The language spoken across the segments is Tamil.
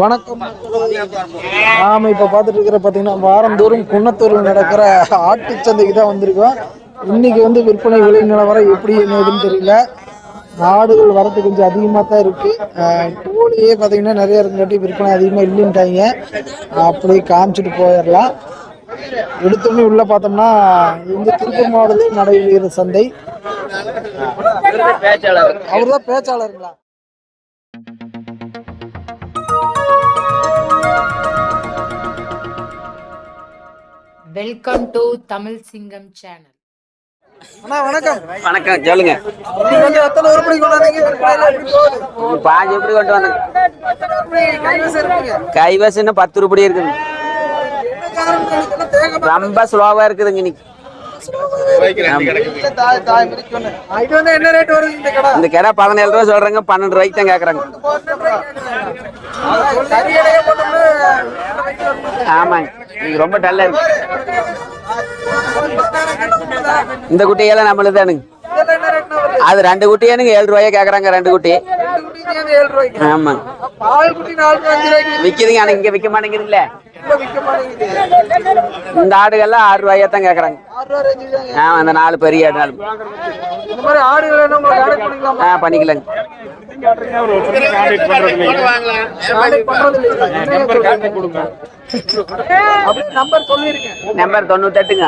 வணக்கம். நாம இப்ப பாத்துட்டு இருக்கிற பாத்தீங்கன்னா வாரந்தோறும் குன்னத்தூரில் நடக்கிற ஆட்டுச்சந்தைக்கு தான் வந்திருக்கோம். இன்னைக்கு வந்து விற்பனை விலை நிலவரம் எப்படி என்ன தெரியல. நாடுகள் வரத்து கொஞ்சம் அதிகமாக தான் இருக்கு. கோழியே பார்த்தீங்கன்னா நிறைய இருக்கங்காட்டி விற்பனை அதிகமாக இல்லைன்ட்டாங்க. அப்படியே காமிச்சிட்டு போயிடலாம். எடுத்தோடனே உள்ள பார்த்தோம்னா இந்த திருப்பூர் மாவட்டத்தில் நடைபெறுகிற சந்தை. அவர் தான் பேச்சாளருங்களா? வெல்கம் டு தமிழ் சிங்கம் சேனல் அண்ணா வணக்கம். வணக்கம் சொல்லுங்க. நீங்க வந்து எத்தனை உருப்படி கொண்டாந்தீங்க பாஞ்சு எப்படி கொண்டு உருப்படி கைவசம் இன்னும் பத்து ரூபாய் இருக்குது. ரொம்ப ஸ்லோவா இருக்குதுங்க இன்னைக்கு. இந்த கடை பதினேழு ரூபா சொல்றாங்க பன்னெண்டு ரூபாய்க்கு தான் கேக்குறாங்க? ஆமாங்க ரொம்ப டல்லா இருக்கு இந்த குட்டியெல்லாம் நம்மளுக்கு தானுங்க? அது ரெண்டு குட்டியானுங்க ஏழு ரூபாயா கேக்குறாங்க ரெண்டு குட்டி. ஆமாங்க ரூபாய்க்கு விக்குதுங்க ஆனா இங்க விக்க மாட்டேங்குதுல்ல இப்ப விக்க மாட்டேங்குது. இந்த ஆடுகள்லாம் ஆறு ரூபாயா தான் தாங்க. ஆமா அந்த நாலு பெரிய ஆடு நாலு? ஆ பண்ணிக்கலாங்க. நம்பர் தொண்ணூத்தெட்டுங்க.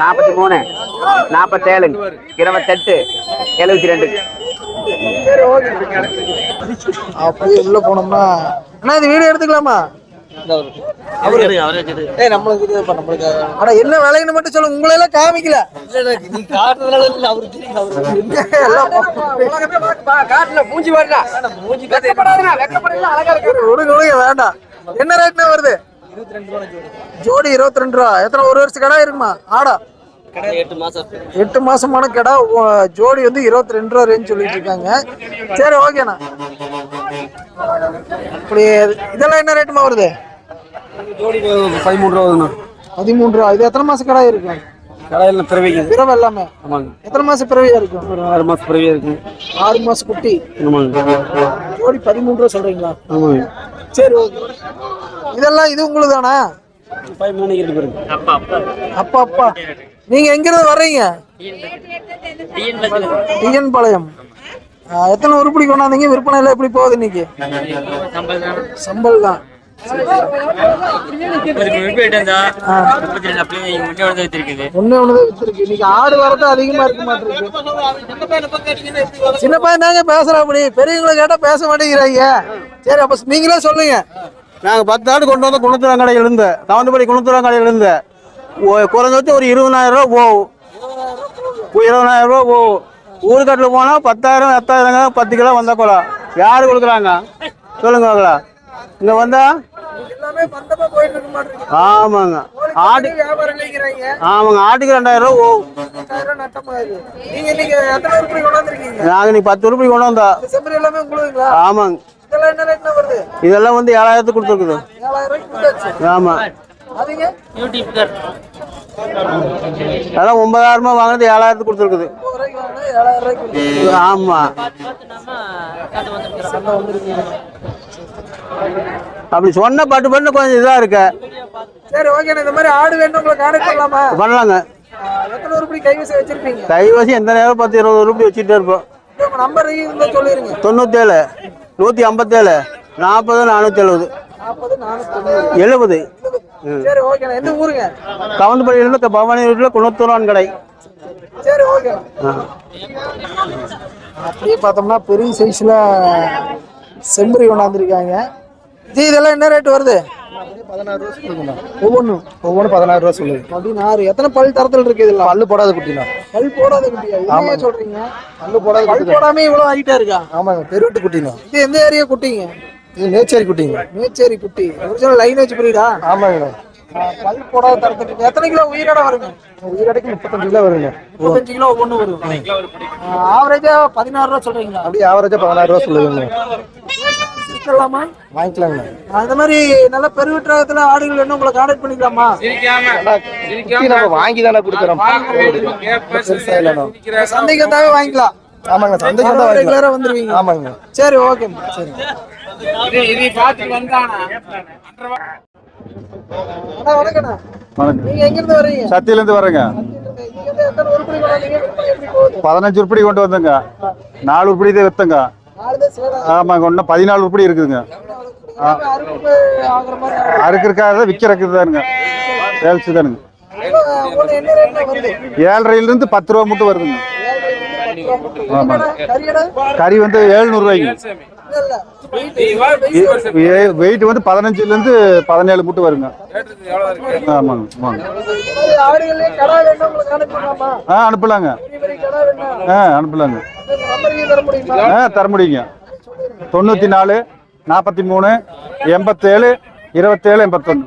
நாற்பத்தி மூணு. நாற்பத்தேழுங்க இருபத்தெட்டு. எழுபத்தி ரெண்டு. அப்படியே உள்ள போனோம்னா அண்ணா இது வீடியோ எடுத்துக்கலாமா? என்ன விலைன்னு மட்டும் சொல்லு உங்களை எல்லாம் காமிக்கல நீ காட்டுறதுனால காட்டுல மூஞ்சி வரல மூஞ்சி வேண்டாம். என்ன ரேட்னா வருது? ஜோடி. இருபத்தி ரெண்டு ரூபா. எத்தனை ஒரு வருஷம் கடை இருக்குமா? ஆடா. எட்டு மாசமான கடை. ஜோடி வந்து இருபத்தி ரெண்டு ரூபா ரேஞ்ச் சொல்லிட்டு இருக்காங்க. சரி ஓகேண்ணா அப்படி இதெல்லாம் என்ன ரேட்டுமா வருது? பதிமூணு ரூபா வருதுண்ணா. பதிமூணு ரூபா. இது எத்தனை மாசம் கடை இருக்கும் கடையில் பிறவிக்குது பிறவை எல்லாமே. ஆமாங்க. எத்தனை மாசம் பிறவையா இருக்கும் ஒரு ஆறு மாதம் பிறவியாக இருக்குங்க ஆறு மாசம் குட்டி. ஆமாங்க. ஜோடி பதிமூணு ரூபா சொல்றீங்களா? ஆமாங்க. சரி ஓகே இதெல்லாம் இது உங்களுதானா? பதிமூணு இருக்கு பாருங்க அப்பா அப்பா. நீங்க எங்க இருந்து வர்றீங்க? டிஎன் பாளையம் எத்தனை உருப்படி கொண்டாந்தீங்க? விற்பனை எல்லாம் எப்படி போகுது இன்னைக்கு? சம்பல் தான் ஆடு வரது அதிகமா இருக்க மாட்டிருக்கு சின்ன பையன் தாங்க பேசுறா அப்படி. பெரியவங்களை கேட்டா பேச மாட்டேங்கிறாங்க. சரி அப்ப நீங்களே சொல்லுங்க. நாங்கள் பத்து ஆடு கொண்டு வந்து குணத்துறாங்க கடையில் இருந்து தவந்தபடி குணத்துறாங்க கடையில் இருந்து குறைஞ்சபட்சம் ஒரு இருபதாயிரம் ரூபா போகும். ஒரு இருபதாயிரம் ரூபா போகும். ஊருக்காட்டில் போனால் பத்தாயிரம் எத்தாயிரம் பத்து கிலோ வந்தால் கூட. யார் கொடுக்குறாங்க? சொல்லுங்க பார்க்கலாம் இங்கே வந்தா? ஆமாங்க. ஆடு ஆமாங்க. ஆட்டுக்கு ரெண்டாயிரம் ரூபா போகும். நாங்கள் நீ பத்து உருப்படி கொண்டு வந்தா ஆமாங்க. இதெல்லாம் வந்து ஏழாயிரத்துக்கு கொடுத்துருக்குது. ஆமாம் அதெல்லாம் ஒன்பதாயிரமா வாங்கினது ஏழாயிரத்துக்கு கொடுத்துருக்குது. ஆமா. அப்படி சொன்ன பட்டு பண்ண கொஞ்சம் இதா இருக்கு. சரி ஓகே இந்த மாதிரி ஆடு வேணும் உங்களை கான்டாக்ட் பண்ணலாமா? பண்ணலாங்க. எத்தனை உருப்படி கைவசம் வச்சிருப்பீங்க? கைவசி எந்த நேரம் பத்து இருபது ரூபாய் வச்சுட்டே இருப்போம். உங்க நம்பர் இருந்தா சொல்லிருங்க. தொண்ணூத்தேழு நூற்றி ஐம்பத்தேழு நாற்பது நானூற்றி எழுபது நானூத்தி எழுபது. சரி ஓகேண்ணா எந்த ஊருங்க? கவந்தப்பள்ளியிலிருந்து பவானி வீட்டில் குணத்தூரான் கடை சரி ஓகே ஆ. அப்படியே பார்த்தோம்னா பெரிய சைஸ்ல செம்பரி கொண்டாந்துருக்காங்க. ஜி இதெல்லாம் என்ன ரேட் வருது? ஒவ்வொன்றும். ஒவ்வொன்று பதினாயிரம் ரூபா சொல்லுது. பதினாறு. எத்தனை பல் தரத்தில் இருக்கு இதெல்லாம்? பல்லு போடாத குட்டினா பல் போடாத குட்டியா? என்ன சொல்றீங்க? பல்லு போடாத பல் குட்டி போடாம இவ்வளவு ஹைட்டா இருக்கா? ஆமாங்க. பெருவிட்டு குட்டினா இது எந்த ஏரியா குட்டிங்க? இது நேச்சரி குட்டிங்க மேச்சேரி குட்டி. ஒரிஜினல் லைன் வச்சு புரியுதா? ஆமாங்க. பல் போடாத தரத்தில் இருக்கு. எத்தனை கிலோ உயிரோட வருங்க? உயிரடைக்கு முப்பத்தஞ்சு கிலோ வருங்க. முப்பத்தஞ்சு கிலோ ஒவ்வொன்று வரும். ஆவரேஜா பதினாறு ரூபா சொல்றீங்களா? அப்படியே ஆவரேஜா பதினாயிரம் ரூபா சொல்லுதுங்க. சொல்லலாமா வாங்கிக்கலாங்க. அந்த மாதிரி நல்ல பெருவிற்றகத்துல ஆடுகள் வேணும் உங்களை கான்டாக்ட் பண்ணிக்கலாமா? நம்ம வாங்கி தானே கொடுக்குறோம். சந்தைக்கு வாங்கிக்கலாம். ஆமாங்க சந்தைக்கு தான் வாங்கிக்கலாம். ரெகுலரா வந்துருவீங்க. ஆமாங்க. சரி ஓகே சரி. நீங்க எங்க இருந்து வரேங்க இருந்து பதினஞ்சு உருப்படி கொண்டு வந்தேங்க. நாலு உருப்படி தான் வித்தங்க. ஆமாங்க இன்னும் பதினாலு உருப்படி இருக்குதுங்க. அறுக்கிறக்காக விற்கிறக்கு தானுங்க. சேல்ஸ் தானுங்க. ஏழரையிலிருந்து பத்து ரூபா மட்டும் வருதுங்க. கறி வந்து இல்ல வெயிட் வந்து பதினஞ்சுலேருந்து பதினேழு மட்டும் வருங்க. ஆமாங்க ஆமாங்க. ஆ அனுப்பலாங்க. ஆ அனுப்பலாங்க. ஆ தர முடியுங்க. தொண்ணூற்றி நாலு நாற்பத்தி மூணு எண்பத்தேழு இருபத்தேழு எண்பத்தொன்று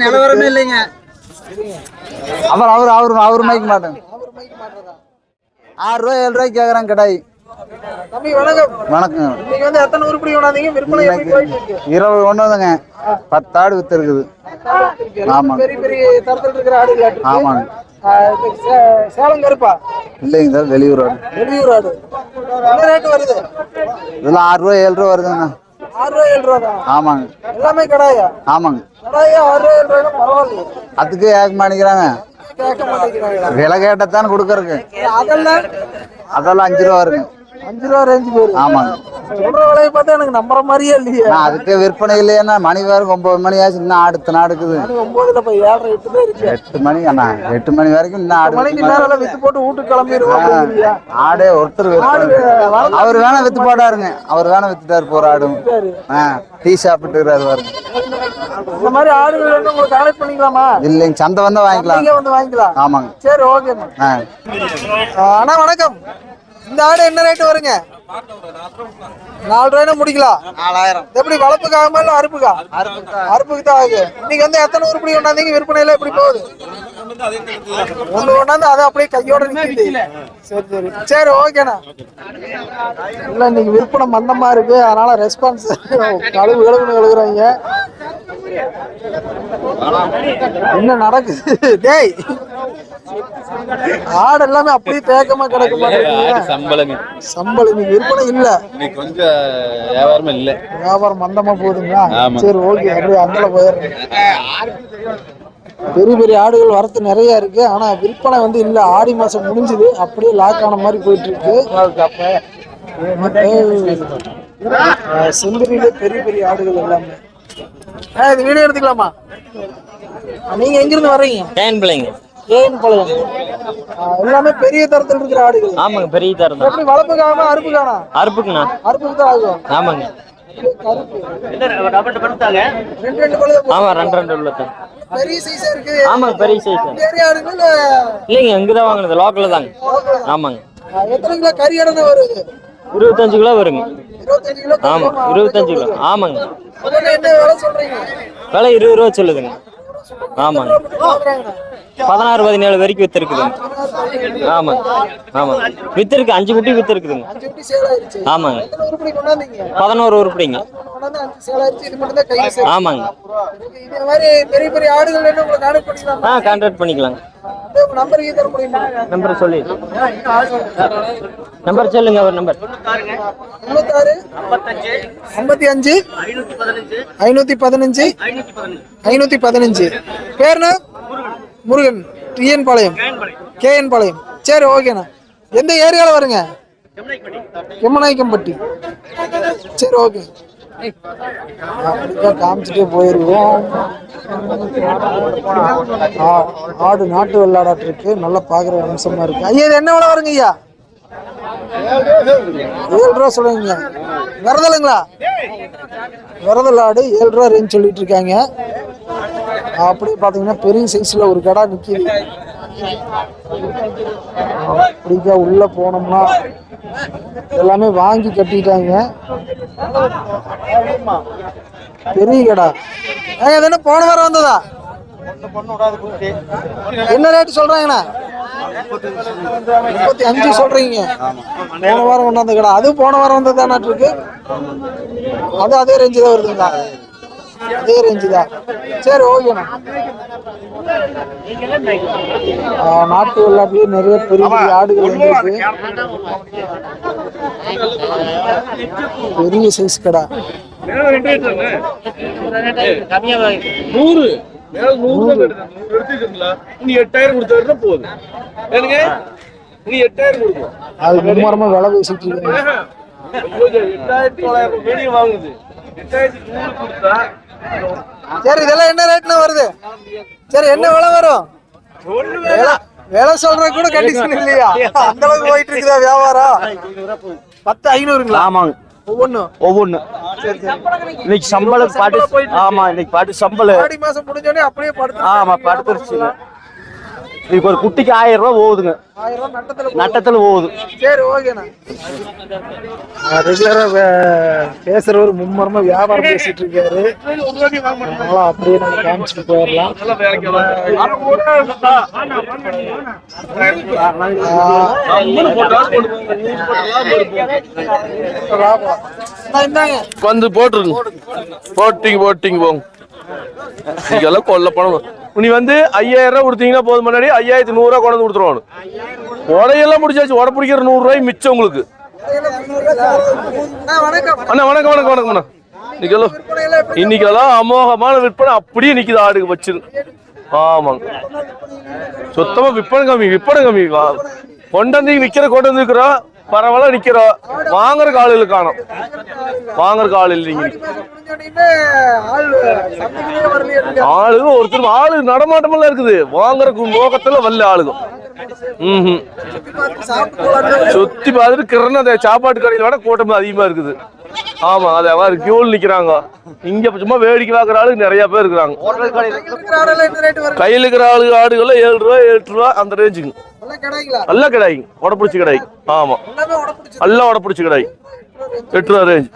நிலவரமே இல்லைங்க அவர் அவர் அவர் அவர் மைக்க மாட்டாங்க ஆறு ரூபாய் ஏழு ரூபாய்க்கு கேட்குறாங்க கடாய். தம்பி வணக்கம். வணக்கம். நீங்க வந்து எத்தனை உருப்படி கொண்டாந்தீங்க? விற்பனை எப்படி போயிட்டு இருக்கு? இருபது ஒன்று வந்துங்க. பத்து ஆடு வித்து இருக்குது. எல்லாமே பெரிய பெரிய தரத்தில் இருக்கிற ஆடுகள் ஆமாங்க. சேலம் கருப்பா? இல்லைங்க சார் வெளியூர் ஆடு வெளியூர் ஆடு என்ன ரேட் வருது? இதெல்லாம் ஆறு ரூபாய் ஏழு ரூபா வருதுங்க ஆறு ரூபா ஏழு ரூபா தான் ஆமாங்க. எல்லாமே கடாயா? ஆமாங்க. கடாயா ஆறு ரூபா ஏழு ரூபா பரவாயில்லையே? அதுக்கு ஏற்க மாட்டேங்கிறாங்க. விலை கேட்டத்தான் கொடுக்கறக்கு அதெல்லாம் அதெல்லாம் அஞ்சு ரூபா வருங்க. அஞ்சு ரூபா ரேஞ்சு போயிரு. ஆமாங்க சொல்ற விலையை பார்த்தா எனக்கு நம்புற மாதிரியே இல்லையே. நான் அதுக்கு விற்பனை இல்லையாண்ணா மணி வேறு ஒன்பது மணி ஆச்சு இன்னும் ஆடு இத்தனை ஆடு இருக்குது மணி ஒன்பதுல போய் ஏழரை எட்டு தான் இருக்கு. எட்டு மணி அண்ணா எட்டு மணி வரைக்கும் இன்னும் ஆடு மணிக்கு நேரம் வித்து போட்டு வீட்டுக்கு கிளம்பிடுவோம் ஆடே ஒருத்தர் அவர் வேணா வித்து போடாருங்க அவர் வேணா வித்துட்டாரு போற ஆடும். டீ சாப்பிட்டுறாரு பாருங்க. இந்த மாதிரி ஆடுகள் வேணும் உங்களுக்கு கலெக்ட் பண்ணிக்கலாமா? இல்லைங்க சந்தை வந்தா வாங்கிக்கலாம். வந்து வாங்கிக்கலாம். ஆமாங்க. சரி ஆ. அண்ணா வணக்கம். இந்த ஆடு என்ன ரேட் வருங்க? நாலு ரூபாய்னா முடிக்கலாம் நாலாயிரம் எப்படி வளர்ப்புக்காகமா இல்ல அறுப்புக்கா? அறுப்புக்கு தான் ஆகுது. இன்னைக்கு வந்து எத்தனை உருப்படி கொண்டாந்தீங்க? விற்பனையில எப்படி போகுது? ஒண்ணு கொண்டாந்து அதை அப்படியே கையோட நிக்குது. சரி சரி. சரி ஓகேண்ணா. இல்ல இன்னைக்கு விற்பனை மந்தமா இருக்கு. அதனால ரெஸ்பான்ஸ் கழுவு கழுவுன்னு கழுவுறாங்க. என்ன நடக்குது? டேய். ஆடு எல்லாமே அப்படியே தேக்கமா கிடக்க சம்பளங்க சம்பளம். இன்னைக்கு விற்பனை இல்ல. இன்னைக்கு கொஞ்சம் வியாபாரமே இல்ல. வியாபாரம் மந்தமா போகுதுங்களா. சரி ஓகே. அப்படியே அந்தல போயிடுறேன். பெரிய பெரிய ஆடுகள் வரத்து நிறைய இருக்கு. ஆனா விற்பனை வந்து இல்ல. ஆடி மாசம் முடிஞ்சது. அப்படியே லாக் ஆன மாதிரி போயிட்டு இருக்கு அஹ் செம்பரியில பெரிய பெரிய ஆடுகள் எல்லாமே. இது வீடியோ எடுத்துக்கலாமா? நீங்க எங்க இருந்து வர்றீங்க தேன் பிள்ளைங்க ஏன் பழகம் எல்லாமே பெரிய தரத்தில் இருக்கிற ஆடுகள். ஆமாங்க பெரிய தரம் எப்படி வளர்ப்புக்காம அறுப்புக்கானா? அறுப்புக்குண்ணா. அறுப்புக்கு தான் ஆகும் ஆமாங்க ஆமா ரெண்டு ரெண்டு உள்ளது பெரிய சைஸா இருக்கு. ஆமாங்க பெரிய சைஸ் இல்லைங்க இங்கே தான் வாங்கினது லோக்கலில் தாங்க. ஆமாங்க. ஆ, எத்தனை கிலோ கறி அடனை வருது? இருபத்தஞ்சு கிலோ வருங்க. அடை. இருபத்தஞ்சு கிலோ. ஆமாங்க. முதல்ல என்ன விலை சொல்றீங்க? விலை இருபது ரூபா சொல்லுதுங்க. ஆமாங்க. பதினாறு பதினேழு வரைக்கும் வித்துருக்குதுங்க. ஆமாங்க ஆமாங்க அஞ்சு குட்டி வித்துருக்குதுங்க. அஞ்சு குட்டி சேல் ஆயிருச்சு ஆமாங்க. பதினோரு உருப்படிங்க. ஆமாங்க. ஆ கான்டாக்ட் பண்ணிக்கலாங்க. நம்பருக்கு தர முடியுமா? நம்பர் சொல்லி. நம்பர் சொல்லுங்க ஒரு நம்பர். தொண்ணூத்தாறு ஐம்பத்தி அஞ்சு ஐநூத்தி பதினஞ்சு ஐநூத்தி பதினஞ்சு பேருண்ணா முருகன். டிஎன் பாளையம். கேஎன் பாளையம். சரி ஓகேண்ணா எந்த ஏரியாவில் வருங்க? எம்மநாயக்கம்பட்டி சரி ஓகே காமிச்சிட்டே போயிருவோம். ஆ, ஆடு நாட்டு வெள்ளாடாட்டு இருக்கு. நல்லா பாக்குற அம்சமா இருக்கு. ஐயா இது என்ன விலை வருங்க ஐயா? ஏழு ரூபா சொல்லுங்க. விரதலுங்களா? விரதல் ஆடு ஏழு ரூபா ரேஞ்ச் சொல்லிட்டு இருக்காங்க. அப்படியே பார்த்தீங்கன்னா பெரிய சைஸ்ல ஒரு கடா நிற்கிது அப்படிக்கா உள்ள போனோம்னா எல்லாமே வாங்கி கட்டிட்டாங்க. பெரிய கடா. ஏங்க என்ன போன வாரம் வந்ததா? என்ன ரேட் சொல்றாங்கண்ணா? முப்பத்தி அஞ்சு சொல்றீங்க. போன வாரம் கொண்டாந்து கடை. அது போன வாரம் வந்தது தான் இருக்கு? அது அதே ரேஞ்சு தான் வருதுங்களா? அதே ரேஞ்சு தான் சரி ஓகேண்ணா நாட்டு விளையாட்டுலயே நிறைய பெரிய பெரிய ஆடுகள் வந்துருக்கு பெரிய சைஸ் கடை. நூறு? நீ எட்டாயிரம் கொடுத்தா போதும். எனக்கு நீ எட்டாயிரம் கொடுக்கும். அது மும்மரமா விலை பேசிட்டு எட்டாயிரத்தி தொள்ளாயிரம் வாங்குது. எட்டாயிரத்தி நூறு கொடுத்தா சரி இதெல்லாம் என்ன ரேட்னா வருது? சரி என்ன விலை வரும்? விலை- சொல்றது கூட கண்டிஷன் இல்லையா? அந்த அளவுக்கு போயிட்டு இருக்குதா வியாபாரம்? பத்து ஐநூறுங்களா? ஆமாங்க. ஒவ்வொன்றும் ஒவ்வொன்று இன்னைக்கு சம்பளம் பாட்டு ஆமா இன்னைக்கு பாட்டு சம்பளம். மாசம் முடிஞ்சோடனே அப்படியே படுத்து ஆமா படுத்துருச்சுங்க. இன்னைக்கு ஒரு குட்டிக்கு ஆயிரம் ரூபாய் போகுதுங்க. நட்டத்துல நட்டத்துல போகுது. சரி ஓகேண்ணா ரெகுலரா பேசுறவர் மும்மரமா வியாபாரம் பேசிட்டு இருக்காரு. அப்படியே நம்ம காமிச்சிட்டு போயிடலாம். வந்து போட்டுருங்க. போட்டிங்க போட்டிங்க போங்க. நீங்கெல்லாம் கொல்ல பணம் நீ வந்து ஐயாயிரம் ரூபாய் கொடுத்தீங்கன்னா போதும். முன்னாடி ஐயாயிரத்தி நூறு ரூபாய் கொண்டு வந்து கொடுத்துருவானு. உடையெல்லாம் முடிச்சாச்சு. உட பிடிக்கிற நூறு ரூபாய் மிச்சம் உங்களுக்கு. அண்ணா, வணக்கம் வணக்கம் வணக்கம் வணக்கம் அண்ணா. இன்னைக்கெல்லாம் இன்னைக்கெல்லாம் அமோகமான விற்பனை அப்படியே நிக்குது. ஆடுக்கு வச்சிரு. ஆமாங்க. சுத்தமா விற்பனை கம்மி விற்பனை கம்மி. வா- கொண்டாந்து விற்கிற கொண்டு வந்து விற்கிறோம் பரவாயில்ல நிக்கிறோம். வாங்குற காலையில் காணும். வாங்குற கால் இல்லைங்க ஆடி மாசம் முடிஞ்சோடனே ஆள் சந்தைக்குள்ளே வரலையே ஆளுங்க ஒருத்தர் ஆளு நடமாட்டமெல்லாம் இருக்குது. வாங்குற நோக்கத்துல வரல ஆளுங்க. ம் சுத்தி பார்த்துட்டு கிரண அந்த சாப்பாட்டு கடையில விட கூட்டம் அதிகமா இருக்குது. ஆமா அது மாதிரி கியூல் நிக்கிறாங்க. இங்க சும்மா வேடிக்கை பார்க்குற ஆளுங்க நிறைய பேர் இருக்கிறாங்க. கையில் இருக்கிற ஆளு ஆடுகள் ஏழு ரூபா எட்டு ரூபா அந்த கிடைங்களா நல்லா கிடைக்கும் உடப்பிடிச்சி கிடைக்கும் ஆமா. எல்லாமே உடப்பிடிச்சு நல்லா உடப்பிடிச்சி கிடைக்கும் எட்டு ரூபா ரேஞ்ச்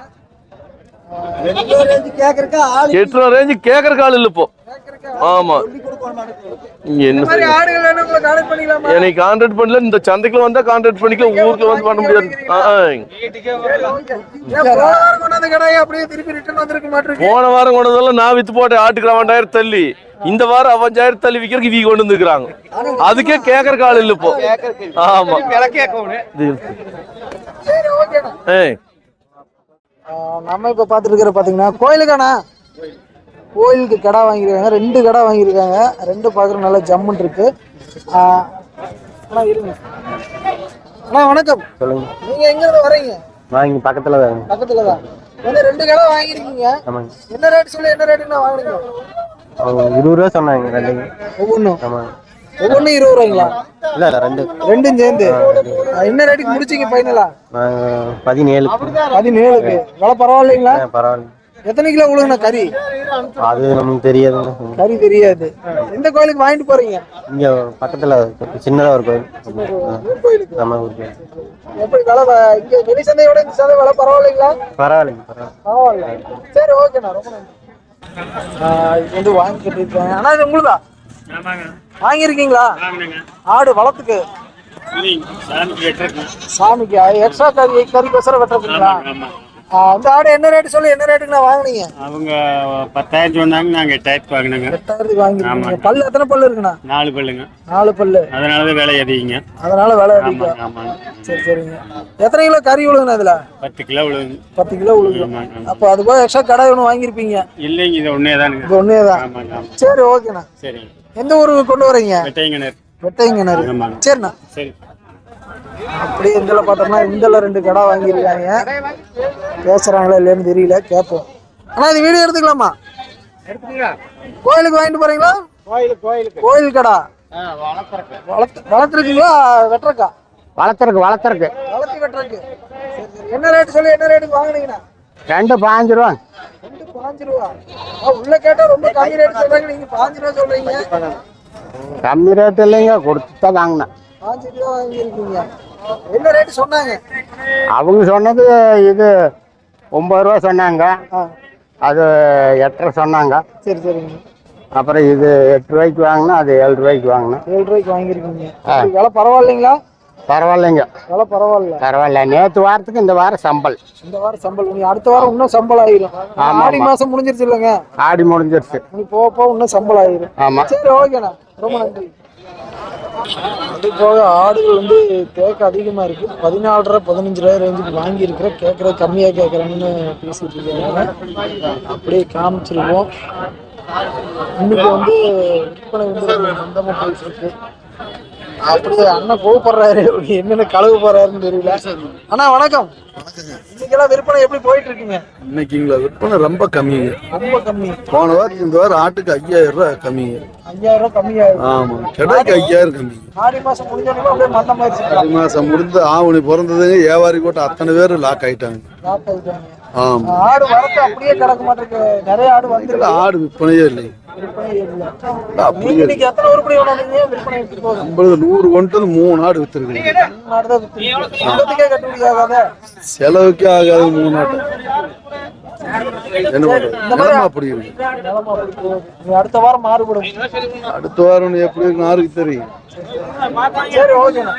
ஆள் எட்டு ரூபா ரேஞ்சு கேட்கற கால் இல்லை இப்போ. ஆமா. என்ன கான்டாக்ட் பண்ணல இந்த சந்தைக்குள்ள வந்தா கான்ட்ராக்ட் பண்ணிக்கலாம் ஊருக்கு வந்து பண்ண முடியாது. போன வாரம் கொண்டதெல்லாம் நான் வித்து போட்டேன். ஆட்டுக்கு ரெண்டாயிரம் தள்ளி. இந்த வாரம் அவஞ்சாயிரம் தள்ளி விக்கிறதுக்கு இவங்க கொண்டு வந்துருக்காங்க அதுக்கே கேக்குற கால் இல்ல இப்போ. ஆமா. நம்ம இப்ப பாத்துட்டு இருக்கிற பாத்தீங்கன்னா கோயிலுக்காண்ணா? கோயிலுக்கு கடை வாங்கியிருக்காங்க. ரெண்டு கடை வாங்கியிருக்காங்க. ரெண்டு பாக்குற நல்லா ஜம்முன் இருக்கு. அண்ணா இருங்க. அண்ணா வணக்கம். சொல்லுங்க. நீங்க எங்க இருந்து வரீங்க வாங்கி பக்கத்துல பக்கத்துல தான். வந்து ரெண்டு கடை வாங்கியிருக்கீங்க? ஆமாங்க. என்ன ரேட் சொல்லி என்ன ரேட்டுக்கு வாங்குறீங்க அவங்க இருபது ரூபா சொன்னாங்க ரெண்டு. ஒவ்வொன்றும் ஆமாங்க. ஒவ்வொன்றும் இருபது ரூபாய்ங்களா இல்ல இல்ல ரெண்டு. ரெண்டும் சேர்ந்து? என்ன ரேட்டுக்கு முடிச்சீங்க ஃபைனலா நாங்கள் பதினேழு பதினேழுக்கு. விலை பரவாயில்லைங்களா? பரவாயில்ல. எத்தனை கிலோ உழுகுண்ணா கறி? அது நமக்கு தெரியாதுங்க. கறி தெரியாது. எந்த கோயிலுக்கு வாங்கிட்டு போறீங்க? இங்க பக்கத்துல சின்னதா ஒரு கோயில். ஊர் கோயிலுக்கு ஆமா ஒரு கோயில். எப்படி விலை வ- இங்க வெளி சந்தையோட இந்த சந்தை விலை பரவாயில்லைங்களா? பரவாயில்லைங்க பரவாயில்ல. பரவாயில்ல. சரி ஓகேண்ணா ரொம்ப நன்றி. வந்து வாங்கிட்டு இருக்காங்க அண்ணா இது உங்களுதா? வாங்கியிருக்கீங்களா? ஆடு வளர்த்துக்கு. சாமிக்கு எக்ஸ்ட்ரா கறி கறி கொசரம் வெட்டுறதுங்களா இந்த ஆடு என்ன ரேட்டு சொல்லி என்ன ரேட்டுக்கு நான் வாங்குனீங்க? அவங்க பத்தாயிரம் சொன்னாங்க நாங்க எட்டாயிரத்துக்கு வாங்கினோங்க. எட்டாயிரத்துக்கு வாங்கிருக்கீங்க. பல்லு எத்தனை பல்லு இருக்குண்ணா? நாலு பல்லுங்க. நாலு பல்லு. அதனாலதான் விலை அதிகங்க. அதனால விலை அதிகம். ஆமாங்க சரி சரிங்க. எத்தனை கிலோ கறி விழுகுண்ணா இதுல? பத்து கிலோ விழுங்க பத்து கிலோ ஆமாங்க. அப்போ அது போக எக்ஸ்ட்ரா கடை ஒன்று வாங்கியிருப்பீங்க. இல்லைங்க இது ஒன்னே தானுங்க. இது ஒன்றே தான். சரி ஓகேண்ணா. சரிங்க. எந்த ஊருக்கு கொண்டு வரீங்க? வெட்டைங்கனர். ஆமாங்க. சரிண்ணா. சரி. அப்படியே இதில் பார்த்தோம்னா இதில் ரெண்டு கடை வாங்கியிருக்காங்க. பேசுகிறாங்களா இல்லைன்னு தெரியல கேட்போம். அண்ணா இது வீடியோ எடுத்துக்கலாமா? கோயிலுக்கு வாங்கிட்டு போறீங்களா? கோயில் கடை. வளர்த்து வளர்த்துருக்கீங்களா? வெட்டுறக்கா? வளர்த்துருக்கு வளர்த்துருக்கு வளர்த்தி வெட்டுறக்கு. என்ன ரேட் சொல்லி என்ன ரேட்டுக்கு வாங்குனீங்கண்ணா? ரெண்டு பாஞ்சு ரூபா. ரெண்டு பாஞ்சு ரூபா. உள்ள கேட்டா ரொம்ப கம்மி ரேட் சொல்றாங்க. நீங்க பாஞ்சு ரூபா சொல்றீங்க. கம்மி ரேட் இல்லைங்க கொடுத்து தான் வாங்கினேன். பாஞ்சு ரூபா வாங்கியிருக்கீங்க. என்ன ரேட் சொன்னாங்க? அவங்க சொன்னது இது ஒன்பது ரூபா சொன்னாங்க. அது எட்டரை சொன்னாங்க. சரி சரிங்க. அப்புறம் இது எட்டு ரூபாய்க்கு வாங்கினா அது ஏழு ரூபாய்க்கு வாங்கினேன் ஏழு ரூபாய்க்கு வாங்கியிருக்கீங்க. விலை பரவாயில்லைங்களா? பரவாயில்லைங்க. விலை பரவாயில்ல. பரவாயில்ல. நேற்று வாரத்துக்கு இந்த வாரம் சம்பல். இந்த வாரம் சம்பளம் நீ அடுத்த வாரம் இன்னும் சம்பளம் ஆயிரும். ஆமா, ஆடி ஆமா. மாசம் முடிஞ்சிருச்சு இல்லைங்க? ஆடி முடிஞ்சிருச்சு. நீ போக போக இன்னும் சம்பளம் ஆயிரும். ஆமாம் சரி ஓகேண்ணா ரொம்ப நன்றி. அது போக ஆடுகள் வந்து தேக்க அதிகமா இருக்கு. பதினாலரை பதினஞ்சு ரூபாய் ரேஞ்சுக்கு வாங்கி இருக்கிற கேட்கற கம்மியா கேட்கறேன்னு பேசிட்டு இருக்காங்க. அப்படியே காமிச்சிருவோம். இன்னைக்கு வந்து விற்பனை வந்து மந்தமா போயிட்டு இருக்கு. அப்படியே அண்ணன் கோவப்படுறாரு. என்னென்ன கழுவு போறாருன்னு தெரியல. அண்ணா வணக்கம். இன்னைக்கெல்லாம் விற்பனை எப்படி போயிட்டு இருக்குங்க இன்னைக்குங்களா விற்பனை ரொம்ப கம்மிங்க. ரொம்ப கம்மி. போன வாரம் இந்த வாரம் ஆட்டுக்கு ஐயாயிரம் ரூபாய் கம்மிங்க. ஐயாயிரம் ரூபாய் ஆமா கடைக்கு ஐயாயிரம் கம்மி. ஆடி மாசம் முடிஞ்சோடனே அப்படியே மந்த மாதிரி ஆடி மாசம் முடிந்து ஆவணி பிறந்ததுங்க வியாபாரி கூட்டம் அத்தனை பேர் லாக் ஆயிட்டாங்க. லாக் ஆயிட்டாங்க. ஆமா ஆடு வரத்து அப்படியே கிடக்க மாட்டேங்குது. நிறைய ஆடு வந்துருக்கு. ஆடு விற்பனையே இல்லை. நூறு கொண்டு மூணு ஆடு வித்துருக்கு. செலவுக்கே ஆகாது? மூணு ஆட்டு என்ன பண்றது அப்படி இருக்கு அப்படி அடுத்த வாரம் மாறுபடும். அடுத்த வாரம் எப்படி இருக்கு யாருக்கு தெரியும். சரி ஓகேண்ணா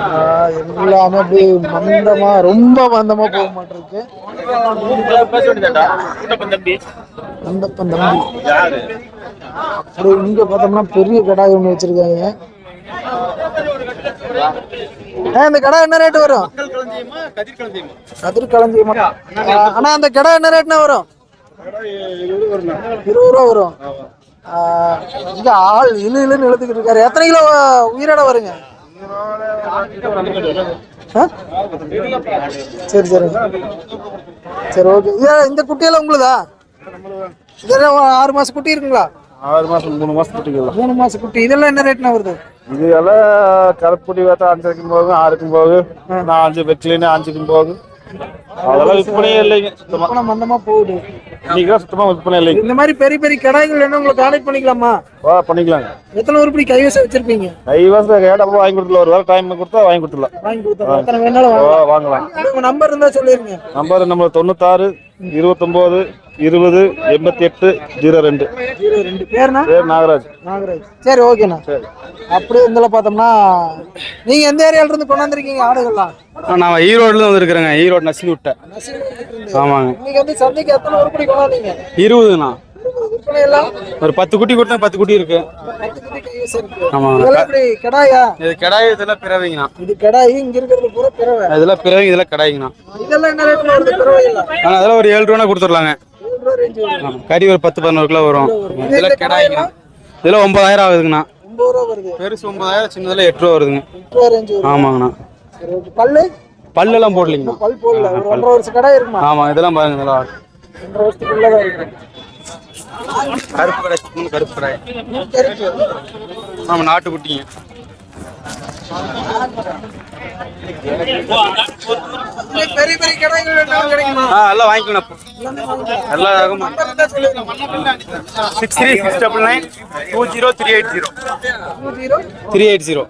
ஆ, எல்லாமே அப்படியே மந்தமா ரொம்ப மந்தமா போக மாட்டிருக்கு. அந்த தம்பி. இங்க பார்த்தோம்னா பெரிய கடாய் ஒண்ணு வச்சிருக்காங்க. இந்த கடை என்ன ரேட் வரும்? கதிர் களஞ்சியமா அண்ணா அந்த கடை என்ன ரேட்னா வரும்? இருபது ரூபா வரும். இங்க ஆள் இழு இழுன்னு இழுத்துக்கிட்டு இருக்காரு. எத்தனை கிலோ உயிரோட வருங்க? சரி சரி. சரி ஓகே இந்த குட்டியெல்லாம் உங்களுதா? இதெல்லாம் ஆறு மாசம் குட்டி இருக்குங்களா? ஆறு மாசம் மூணு மாசத்துக்கு மூணு மாசம் குட்டி. இதெல்லாம் என்ன ரேட்னா வருது? இது எல்லாம் கருப்புடி வேத்தா அஞ்சரைக்கும் போகும் ஆறுக்கும் போகும் நான் அஞ்சு வெற்றிலின்னு அஞ்சுக்கும் போகும் அதெல்லாம் விற்பனையே இல்லைங்க. சுத்தமா. மந்தமா போகுது. இன்னைக்கு சுத்தமா விற்பனை இல்லைங்க. இந்த மாதிரி பெரிய பெரிய கடாய்கள் என்ன உங்களை கான்டாக்ட் பண்ணிக்கலாமா? வா பண்ணிக்கலாங்க. எத்தனை உருப்படி கைவசம் வச்சிருப்பீங்க? கைவாசம் கேட்டா வாங்கி கொடுத்துல ஒரு வாரம் டைம் கொடுத்தா வாங்கி கொடுத்துடலாம். வாங்கி கொடுத்தா எத்தனை வேணாலும் ஓ, வாங்கலாம். வாங்கலாம். உங்க நம்பர் இருந்தா சொல்லிருங்க. நம்பர் நம்ம தொண்ணூத்தாறு இருபத்தொம்போது இருபது எண்பத்தி எட்டு ஜீரோ ரெண்டு. ஜீரோ ரெண்டு. பேர்னா பேர் நாகராஜ். நாகராஜ். சரி ஓகேண்ணா. அப்படியே இதில் பார்த்தோம்னா நீங்க எந்த ஏரியால இருந்து கொண்டாந்துருக்கீங்க ஆடுகள்லாம்? நான் ஈரோடுல வந்திருக்கிறேங்க. ஈரோடு நசி விட்டேன் ஆமாங்க. இன்னைக்கு வந்து சந்தைக்கு எத்தனை உருப்படி கொண்டாந்தீங்க? இருபதுண்ணா. ஒரு பத்து குட்டி கொடுத்தா பத்து குட்டி இருக்கு. கடாயா? இது கிடாய் இதெல்லாம் பிறவைங்கண்ணா இது கடாய் இங்க இருக்கிறது பூரா பிறவை இதெல்லாம் பிறவை இதெல்லாம் கிடாய்ங்கண்ணா. இதெல்லாம் என்ன ரேட்ல வருது? அதெல்லாம் ஒரு ஏழு ரூபா கொடுத்துடலாங்க ஆமா. கறி ஒரு பத்து பதினோரு கிலோ வரும். இதெல்லாம் கிடாய்ங்கண்ணா. இதெல்லாம் ஒன்பதாயிரம் ஆகுதுங்கண்ணா. பெருசு ஒன்பதாயிரம் சின்னதில் எட்டு ரூபா வருதுங்க. ஆமாங்கண்ணா. பல்லு? பல்லெல்லாம் போடலிங்கண்ணா. பல். போடல ஆமாம் இதெல்லாம் பாருங்க இதெல்லாம். கருப்பு கடை மூணு கருப்பு கடை ஆமாம் நாட்டு குட்டிங்க இன்னைக்கு பெரிய கடைகள் ஆ எல்லாம் வாங்கிக்கணும் எல்லாமே சொல்லுங்க. Six three six double nine two zero three eight zero three eight zero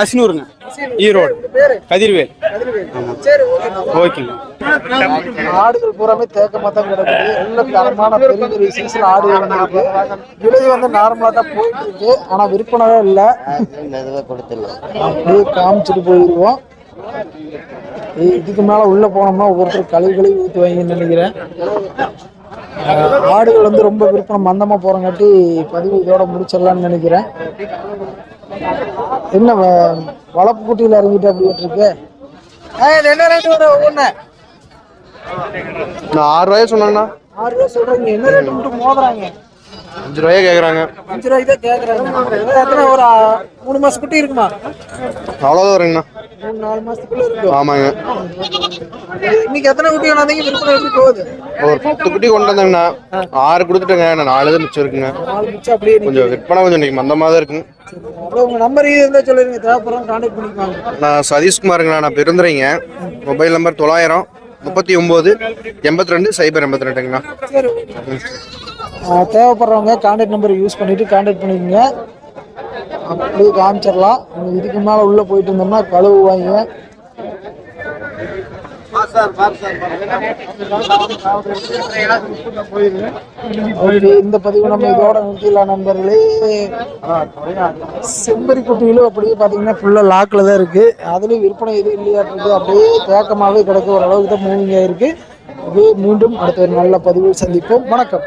நசினூருங்க. Erode. Kathirvel. Kathirvel. சரி ஓகே. ஓகேங்க ஆடுகள் பூராமே தேக்கமா தான் கிடக்குது. எல்லாம் தரமான பெரிய பெரிய சைஸ்ல ஆடுகள் வந்திருக்கு விலை வந்து நார்மலா தான் போயிட்டு இருக்கு. ஆனா விற்பனை இல்ல. அப்படியே காமிச்சிட்டு போயிடுவோம் ஏய், இதுக்கு மேல உள்ள போனோம்னா ஒவ்வொருத்தர் கழுவி கழுவி ஊற்றுவாங்கன்னு நினைக்கிறேன். ஆடுகள் வந்து ரொம்ப விற்பனை மந்தமா போறங்காட்டி பதிவு இதோட முடிச்சிடலாம்னு நினைக்கிறேன். என்ன வ- வளர்ப்பு குட்டியில இறங்கிட்டு அப்படி இருக்கு என்ன ரேட் வரும் ஒவ்வொன்று நான் ஆறு ரூபாய் சொன்னேண்ணா ஆறு ரூபா சொல்றீங்க. என்ன ரேட் மட்டும் மோதுறாங்க? அஞ்சு ரூபாய் கேட்குறாங்க அஞ்சு ரூபாய்க்கு தான் கேட்குறாங்க எத்தனை ஒரு மூணு மாசம் குட்டி இருக்குமா? அவ்வளோதான் வருங்கண்ணா. மூணு நாலு மாசத்துக்குள்ள இருக்கும் ஆமாங்க. இன்னைக்கு எத்தனை குட்டி கொண்டாந்தீங்க? விற்பனை எப்படி போகுது? ஒரு பத்து குட்டி கொண்டு வந்தாங்கண்ணா ஆறு கொடுத்துட்டேங்க. நான் நாலு தான் மிச்சம் இருக்குங்க நாலு மிச்சம் அப்படியே. கொஞ்சம் விற்பனை கொஞ்சம் இன்னைக்கு மந்தமாக தான் இருக்குங்க உங்க நம்பர் இது இருந்தா சொல்லிருங்க தேவைப்படுறோம் கான்டாக்ட் பண்ணிக்குவாங்க நான் சதீஷ்குமாருங்கண்ணா. நான் பெருந்துறைங்க. மொபைல் நம்பர் தொள்ளாயிரம் முப்பத்தி ஒம்பது எண்பத்தி ரெண்டு சைபர் எண்பத்தி ரெண்டுங்கண்ணா. தேவைப்படுறவங்க கான்டாக்ட் நம்பர் யூஸ் பண்ணிட்டு கான்டாக்ட் பண்ணிக்கோங்க. அப்படியே காமிச்சிடலாம். இதுக்கு மேல உள்ள போயிட்டு இருந்தோம்னா கழுவுவாங்க ஓகே இந்த பதிவு நம்ம இதோட நிறுத்திடலாம் நண்பர்களே. செம்பரி குட்டிகளும் அப்படியே பார்த்தீங்கன்னா ஃபுல்லாக லாக்கில் தான் இருக்கு. அதுலேயும் விற்பனை எதுவும் இல்லையாட்டிருக்கு அப்படியே தேக்கமாகவே கிடக்கு ஓரளவுக்கு தான் மூவிங் ஆயிருக்கு ஓகே மீண்டும் அடுத்த ஒரு நல்ல பதிவில் சந்திப்போம். வணக்கம்.